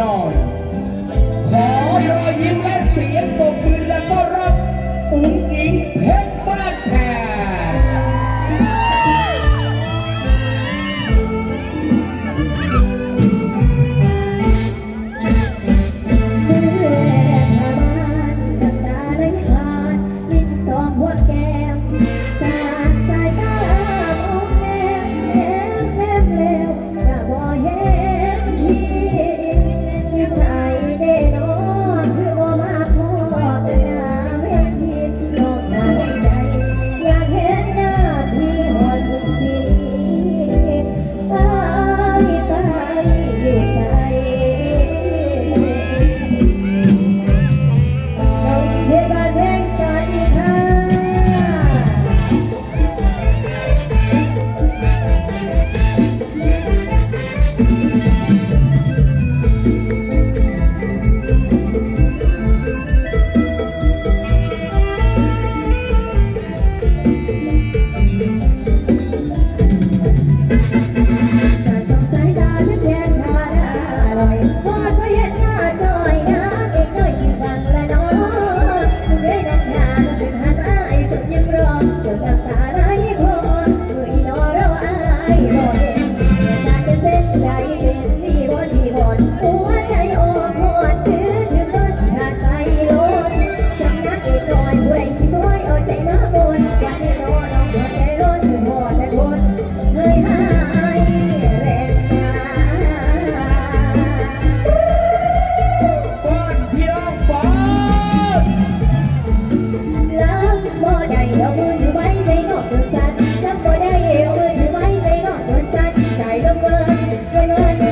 นอน ขอรอยยิ้มและเสียงปรบ Thank you.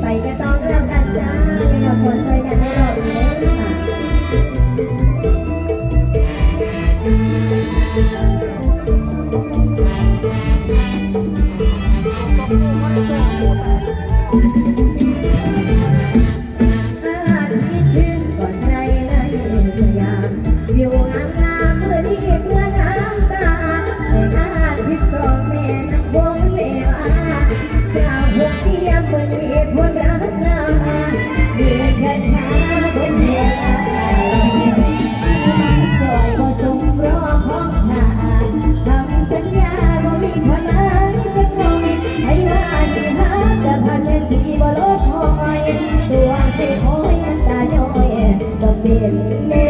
ไปกันต่อก็แล้วกันจ้าไม่ต้องคนช่วยกันแน่นอนเลยค่ะ Yeah.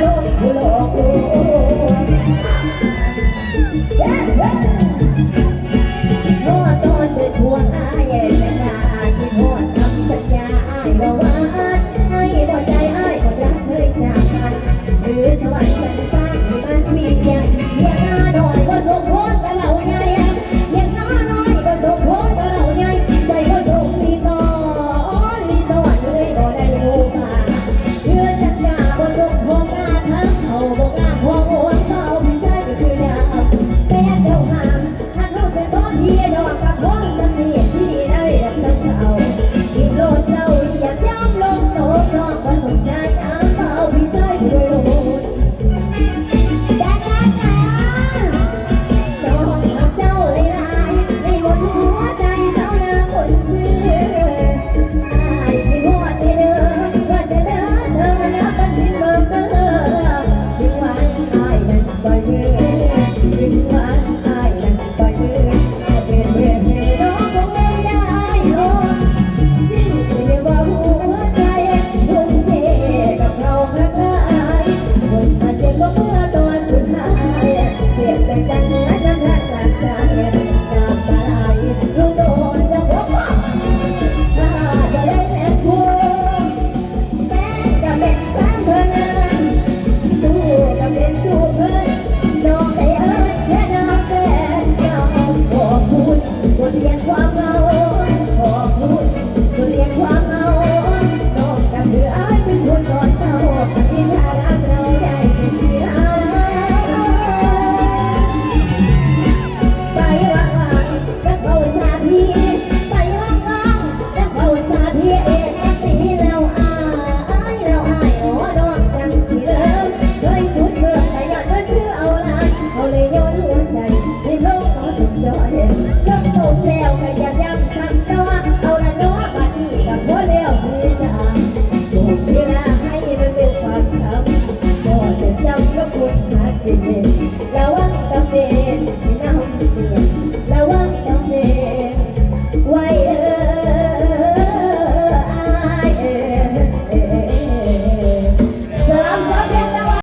Yeah, yeah.